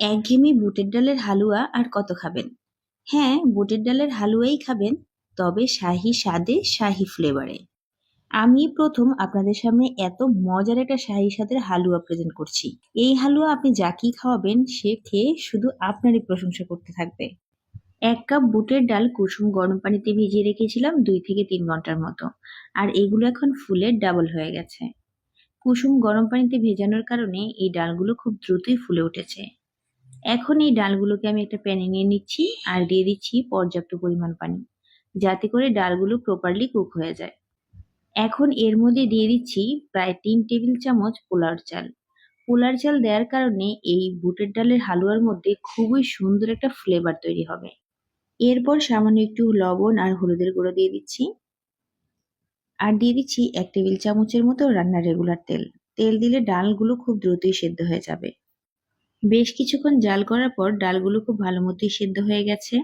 একঘেয়েমি বুটের ডালের হালুয়া আর কত খাবেন? হ্যাঁ বুটের ডালের হালুয়াই খাবেন, তবে শাহি স্বাদে, শাহি ফ্লেভারে আমি প্রথম আপনাদের সামনে এত মজার একটা শাহি স্বাদের হালুয়া প্রেজেন্ট করছি। এই হালুয়া আপনি যাকেই খাওয়াবেন, সে খেয়ে শুধু আপনারই প্রশংসা করতে থাকবে। এক কাপ বুটের ডাল কুসুম গরম পানিতে ভিজিয়ে রেখেছিলাম দুই থেকে তিন ঘণ্টার মতো, আর এগুলো এখন ফুলের ডাবল হয়ে গেছে। কুসুম গরম পানিতে ভেজানোর কারণে এই ডালগুলো খুব দ্রুতই ফুলে উঠেছে। এখন এই ডালগুলোকে আমি একটা প্যানে নিয়ে নিচ্ছি আর দিয়ে দিচ্ছি পর্যাপ্ত পরিমাণ পানি, যাতে করে ডালগুলো প্রপারলি কুক হয়ে যায়। এখন এর মধ্যে দিয়ে দিচ্ছি প্রায় তিন টেবিল চামচ পোলার চাল। পোলার চাল দেওয়ার কারণে এই বুটের ডালের হালুয়ার মধ্যে খুবই সুন্দর একটা ফ্লেভার তৈরি হবে। এরপর সামান্য একটু লবণ আর হলুদের গুঁড়ো দিয়ে দিচ্ছি। আর দিয়ে দিচ্ছি এক টেবিল চামচের মতো রান্নার রেগুলার তেল। তেল দিলে ডালগুলো খুব দ্রুতই সেদ্ধ হয়ে যাবে। বেশ কিছুক্ষণ জাল করার পর ডালগুলো খুব ভালো মতোই সেদ্ধ হয়ে গেছে।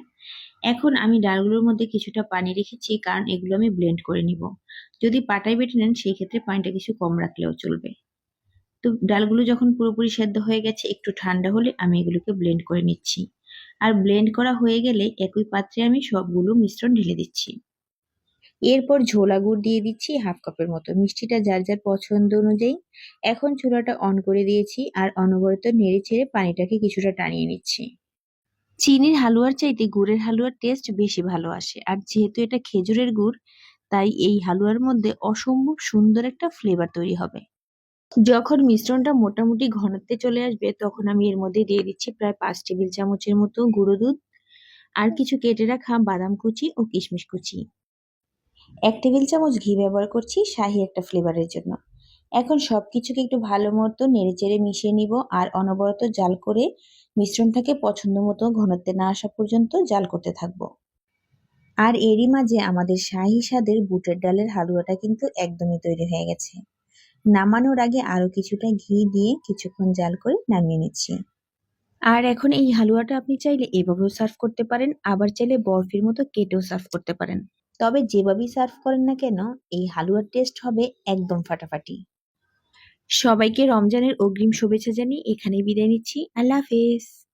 এখন আমি ডালগুলোর মধ্যে কিছুটা পানি রেখেছি, কারণ এগুলো আমি ব্লেন্ড করে নিব। যদি পাটায় বেটে নেন, সেই ক্ষেত্রে পানিটা কিছু কম রাখলেও চলবে। তো ডালগুলো যখন পুরোপুরি সেদ্ধ হয়ে গেছে, একটু ঠান্ডা হলে আমি এগুলোকে ব্লেন্ড করে নিচ্ছি। আর ব্লেন্ড করা হয়ে গেলে একই পাত্রে আমি সবগুলো মিশ্রণ ঢেলে দিচ্ছি। এরপর ঝোলা গুড় দিয়ে দিচ্ছি হাফ কাপের মতো। মিষ্টিটা যার যার পছন্দ অনুযায়ী এখন চুলাটা অন করে দিয়েছি আর অনবরত নেড়ে ছেড়ে পানিটাকে কিছুটা টানিয়ে নিচ্ছি। চিনির হালুয়ার চাইতে গুড়ের হালুয়ার টেস্ট বেশি ভালো আসে আর যেহেতু এটা খেজুরের গুড়, তাই এই হালুয়ার মধ্যে অসম্ভব সুন্দর একটা ফ্লেভার তৈরি হবে। যখন মিশ্রণটা মোটামুটি ঘনত্বে চলে আসবে, তখন আমি এর মধ্যে দিয়ে দিচ্ছি প্রায় পাঁচ টেবিল চামচের মতো গুঁড়ো দুধ আর কিছু কেটে রাখা বাদাম কুচি ও কিশমিশ কুচি। এক টেবিল চামচ ঘি ব্যবহার করছি, শাহি একটা ফ্লেভারের জন্য। এখন সব কিছুকে একটু ভালো মতো নেড়ে চেড়ে মিশিয়ে নিব আর অনবরত জাল করে মিশ্রণটাকে পছন্দ মতো ঘনত্বে না আসা পর্যন্ত জাল করতে থাকব। আর এরই মাঝে আমাদের শাহি স্বাদের বুটের ডালের হালুয়াটা কিন্তু একদমই তৈরি হয়ে গেছে। নামানোর আগে আরও কিছুটা ঘি দিয়ে কিছুক্ষণ জাল করে নামিয়ে নিচ্ছি। আর এখন এই হালুয়াটা আপনি চাইলে এভাবেও সার্ভ করতে পারেন, আবার চাইলে বরফির মতো কেটেও সার্ভ করতে পারেন। তবে যেভাবেই সার্ভ করেন না কেন, এই হালুয়ার টেস্ট হবে একদম ফাটাফাটি। সবাইকে রমজানের অগ্রিম শুভেচ্ছা জানিয়ে এখানেই বিদায় নিচ্ছি। আল্লাহ হাফেজ।